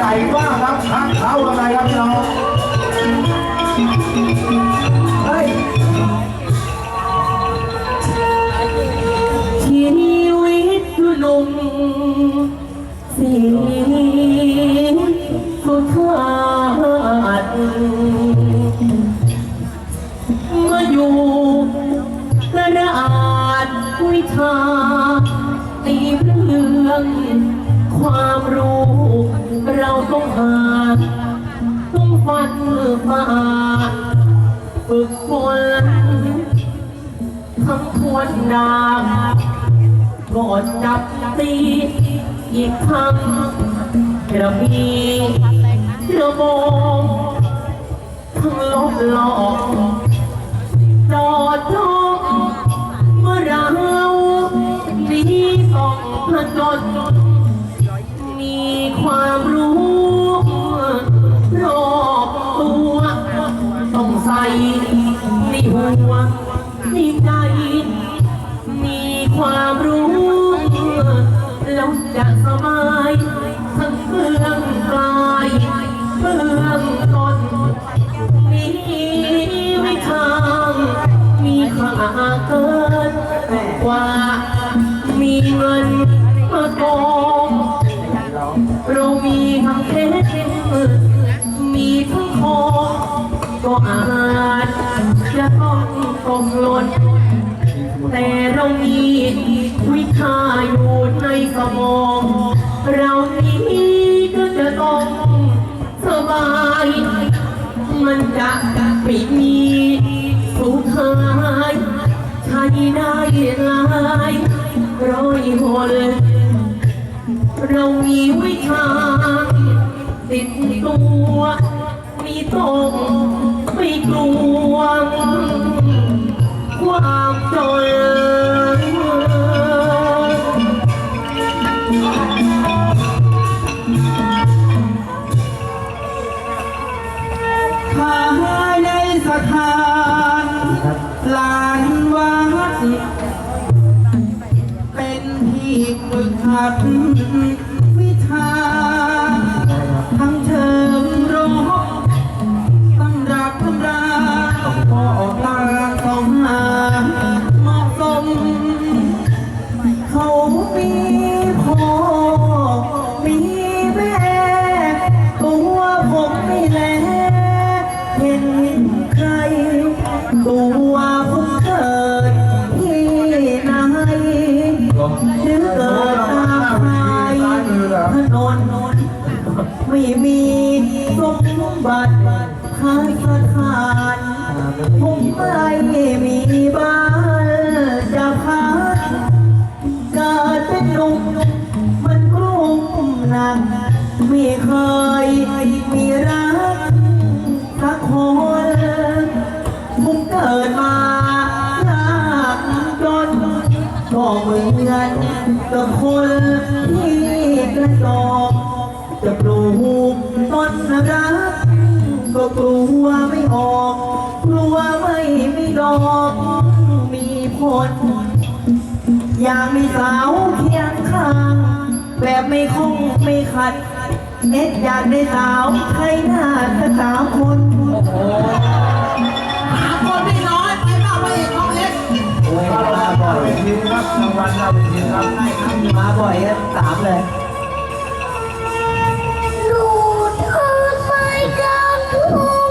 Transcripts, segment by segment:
ใหญ่มากครับทักเท้าอะไรครับพี่น้อง นฝ่าฝึกฝนทั้งทวนนางก่อนจับตีอีกครั้งกระมีกระบองทั้งลบหลอกจอดจ้องเมื่อเราดีต้องผจญมีความรู้ ใไม่มีผู้ชายใช้ได้หลายร้อยคนเรามีวิชาติดตัว มีตรงไม่กลัว นุ่มมันกลุ่มหนักไม่เคยมีรักสักคนผมเกิดมายากจนก็เหมือนกับคนที่กระจอกจะปลูกต้นรักก็กลัวไม่ออก กลัวไม่มีดอก มีผล อยากมีสาว แบบไม่คงไม่ขัดเอ็ดอยากได้สาวใครหน้าสักสามคนหาคนไม่น้อยไปเปล่าไปเอกน้องเล็กครับมาบ่อยทีครับรางวัลเราเป็นทีครับมาบ่อยอะสามเลยลูดเอิดไม่กลางทุ่ง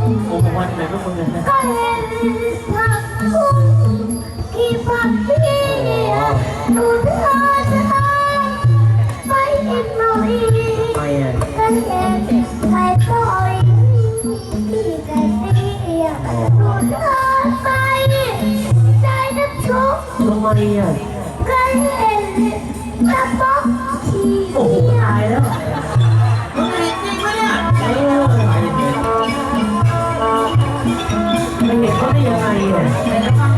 โอ้โหวันไหนพวกมึงเนี่ยก็เห็นผักบุ้งที่ผักพี่ดูเธอจะตาม ไปอีกหน่อยไปอะก็เห็นก่ต่อยที่ไก่เตี้ยดูเธอไปใจนับชุกทำไมอะก็เห็นกระปองที่โอ้โหตายแล้วเห็นจริงไหมเนี่ยเออมันเห็นเขาได้ยังไงอะ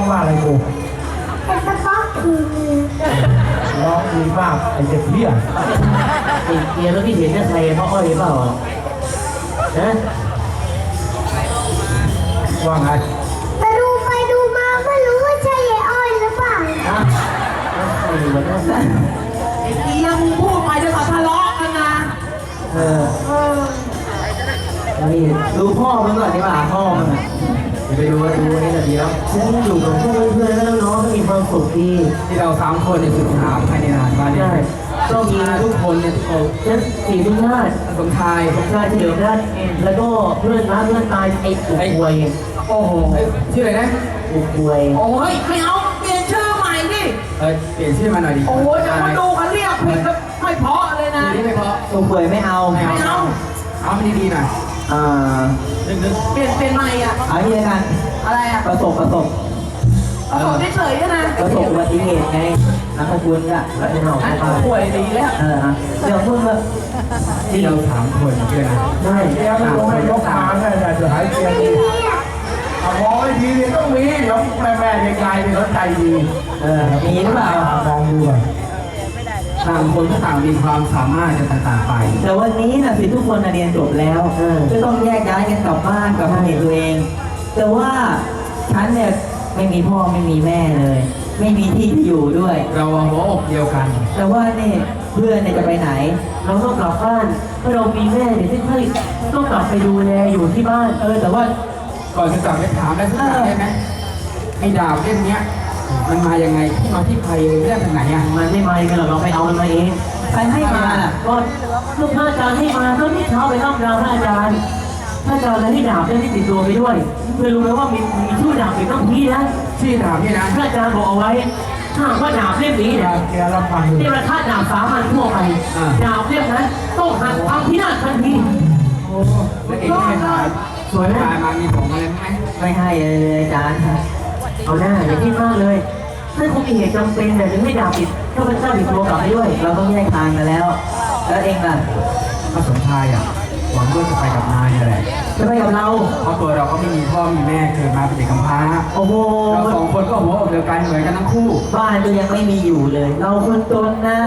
องว่าอะไรกูเป็นสป๊อกคือร้องดีมากไอ้เด็กเบี้ยไอ้เกียร์แล้วที่เห็นเนี่ยใครเพราะอ้อยเปล่าฮะว่าไงแต่ดูไปดูมาไม่รู้ว่าใช่ยายอ้อยหรือเปล่าอะใครวะเนี่ยไอ้เกียร์มึงพูดไปเดี๋ยวเขาทะเลาะกันนะเออนี่ดูพ่อมันก่อนดีกว่าพ่อมันอะ อย่าไปดูว่าดูนี่แต่เดียวฉันอยู่กับพวกเพื่อนแล้วน้องๆก็มีความสุขดีที่เราสามคนเนี่ยศึกษาภายในงานมาเนี่ยก็มีทุกคนเนี่ยโอ้ฉันสีทุกชาตสมชายผมชายเฉลิมราชแล้วก็เพื่อนรักเพื่อนตายไอ้อุกวยโอ้โหชื่ออะไรนะอุกวยโอ้ยไม่เอาเปลี่ยนชื่อใหม่ดิเออเปลี่ยนชื่อมาหน่อยดิโอ้ยจะมาดูเขาเรียกผิดแล้วไม่เพาะเลยนะไม่เพาะตัวเปื่อยไม่เอาไม่เอาเอาดีๆหน่อย อ่านึกเปลี่ยนเป็นใหม่อะเอาที่แล้วกันอะไรอะประสบประสบเอาของเฉยๆนะประสบอุบัติเหตุไงนักขบุญก็แล้วจะหนอกอันไปป่วยดีแล้วเออฮะเดี๋ยวพูดว่าๆที่เราสามคนเพื่อนนะใช่เกียงมันคงไม่ยกขาแน่แต่จะหายเกียงดีเอามองไอ้ทีนี่ต้องมีเดี๋ยวแม่แม่ๆยายๆนี่เขาใจดีเออมีหรือเปล่ามองดูก่อน ต่างคนก็ต่างมีความสามารถจะต่างๆไป แต่วันนี้นะสิทุกคนน่ะเรียนจบแล้วก็ต้องแยกย้ายกันกลับบ้านกลับมาเห็นตัวเอง แต่ว่าฉันเนี่ยไม่มีพ่อไม่มีแม่เลย ไม่มีที่ที่อยู่ด้วย เราหัวอกเดียวกัน แต่ว่าเนี่ยเพื่อนเนี่ยจะไปไหน เราต้องกลับบ้านถ้าเรามีแม่เนี่ยที่ค่อยต้องกลับไปดูแลอยู่ที่บ้าน เออ แต่ว่า ก่อนจะกลับไปถามได้สักอย่างได้ไหมไอ้ดาบเล่มเนี้ย มันมายังไงที่มาที่ไปเรื่องทางไหนอะมันไม่มากันหรอกเราไปเอามันมาเองใครให้มาล่ะก็ลูกพระอาจารย์ให้มาก็ที่เช้าไปรับราวพระอาจารย์พระอาจารย์เลยให้ดาบได้ที่ติดตัวไปด้วยเพื่อรู้ไหมว่ามีมีชื่อดาบอยู่ต้องที่นะชื่อดาบเนี่ยนะพระอาจารย์บอกเอาไว้ถ้าหากว่าดาบเล่มนี้เนี่ยเกียร์รับฟังที่ราคาดาบสามัญทั่วไปดาบเล่มนั้นต้องหักพังพินาศทันทีแล้วเองไม่ถ่ายสวยนะถ่ายมามีของอะไรไหมไม่ให้เลยอาจารย์ เอาหน้าอย่าคิดมากเลยถ้าคงมีเหตุจำเป็นเนี่ยถึงให้ดาบติดข้าพเจ้าติดตัวกลับไปด้วย เราต้องแยกทางกันแล้ว แล้วเองล่ะพระสมชายอะหวังว่าจะไปกับนายนี่แหละจะไปกับเรา เพราะตัวเราก็ไม่มีพ่อมีแม่เกิดมาเป็นเด็กกำพร้าโอ้โหเราสองคนก็หัวอกเดียวกันเหมือนกันทั้งคู่ บ้านก็ยังไม่มีอยู่เลย เราคนจนนะ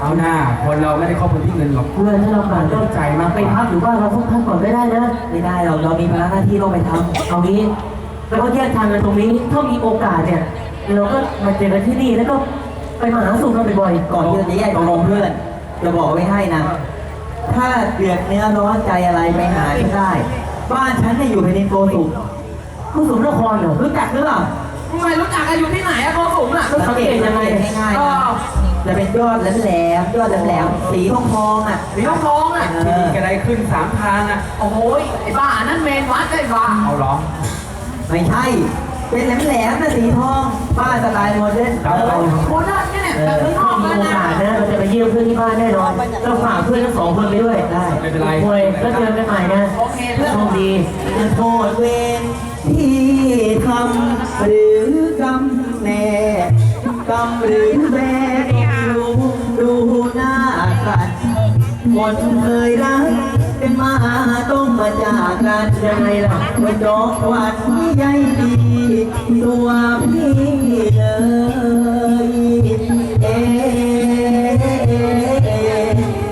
เอาหน้าคนเราไม่ได้ครอบครัวที่เงินหรอกเพื่อนถ้าเราผ่านก็ใจมากไปพักอยู่บ้านเราสักพักก่อนไม่ได้นะ ไม่ได้เราเรามีภาระหน้าที่ต้องไปทเอางี้ แล้วก็แยกทางกันตรงนี้ ถ้ามีโอกาสเนี่ย เราก็มาเจอกันที่นี่แล้วก็ไปมาหาสู่กันบ่อยำก่อนที่เราจะแยกตกลงเพื่อน จะบอกไว้ให้นะ ถ้าเดือดเนื้อร้อนใจอะไรไปหาฉันได้ บ้านฉันเนี่ยอยู่ภายในโกสุมๆผู้สูงนครเหรอรู้จักหรือเปล่าทำไมรู้จักกันอยู่ที่ไหนอะโกสุมอะสังเกตยังไงง่ายๆนะจะเป็นยอดแหลมๆยอดแหลมๆสีทองทองๆอะสีทองทองอะเอที่อมีกระไดขึ้นสามทางอะ โอ้โหยไอ้บ้านั่นเมนวัดไอ้บ้าเอาล้อ ไม่ใช่ เป็นแหลมๆนะสีทองบ้านสไตล์โมเดิร์นครับเออโคตรเนี่ยเนี่ยแต่ไม่ชอบมีกันโอนะกาสนะเราจะไปเยี่ยมเพื่อนที่บ้านแน่นอนเราฝากเพื่อนทั้งสองคนไปด้วยได้ไม่เป็นไรป่วยแล้วเจอกันใหม่นะโอเคเพื่อน โชคดีจะโทษเวรที่ทำหรือกรรมแน่กรรมหรือแม่ดูดูหน้าสัตว์คนเคยรัก เป็นมาต้องมาจากกันยังไงล่ะว่าดอกหวานที่ใหญ่ดีตัวพี่เลยเอ๊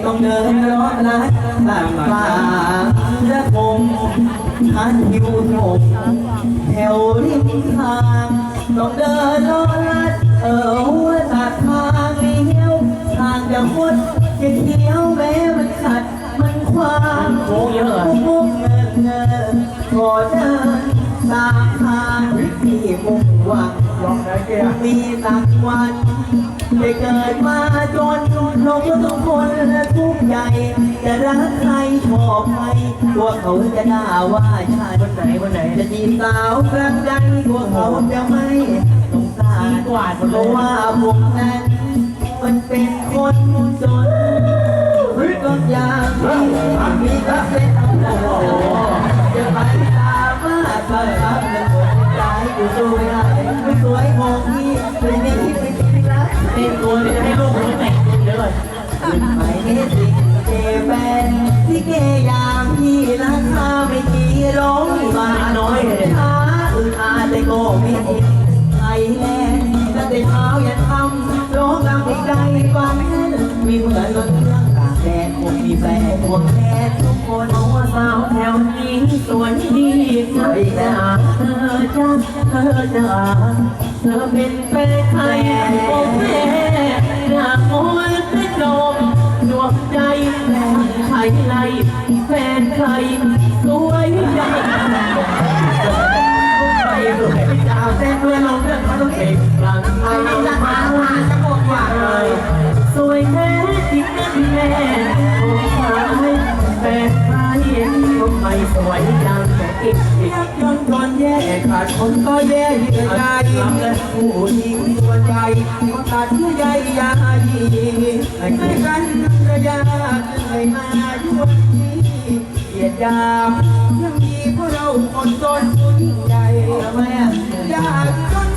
ต้องเดินรอดลัดตามป่าและผมทันหิวโถมแถวริมทางต้องเดินรอดลัดเออหัวตัดทางเลี้ยวทางจะคดจะเขียวแม้มันขัด มันขวางโค้งเยอะเหรอมุ่งเงินเงินขอเดินตามทางที่มุ่งหวังลองไหนเกียร์มีสักวันได้เกิดมาจนลงทุกคนและทุกใหญ่ จะรักใครชอบใครตัวเขาจะด่าว่าชายวันไหนวันไหนจะจีบสาวกลางใจตัวเขาจะไม่สงสารเพราะว่าผมนั้น มันเป็นคนจนก็ อย่างนี้มีก็เป็นอำนาจจะไปตามมาสอยรับเงินหมดใจกูสวยไม่สวยมองนี่ไม่มีไม่คิดรักเต็มตัวเลยให้ลูกผมแต่งตัวเดี๋ยเลยไปนี่สิเจแฟนที่เกย่างที่ราคาไม่กี่ร้อยมาน้อยเลยท้าอึดอาแต่ก็ไม่คิไทแลนด์ตั้งแต่เช้ายันค่ำร้องรไอีกใจฟังมีเหมือนรถ คนเพราะว่าสาวแถวนี้สวยดีนะจ๊ะเธอจ้าเธอจ้าเธอเป็นแฟนใครโอ้แม่อยากโอยให้ดมดวงใจใครไรแฟนใครสวยจังไปเลยจ้าเต้นด้วยลองเรื่องมันต้องเก่งกลางไอ้ละหาหาจะหมดว่าเลย สวยแท้จริงนะแม่โอ้ชายแต่ใครก็ไม่สวยอย่างแต่อีกอีกจนทนแย่ขาดคนก็แย่เหยื่อใจผู้หญิงตัวใจก็ตัดเยื่อใยยายีให้กันระยะเหนื่อยมาอยู่วันนี้เกียดยามยังมีพวกเราคนจนผู้นใหญ่ยากจน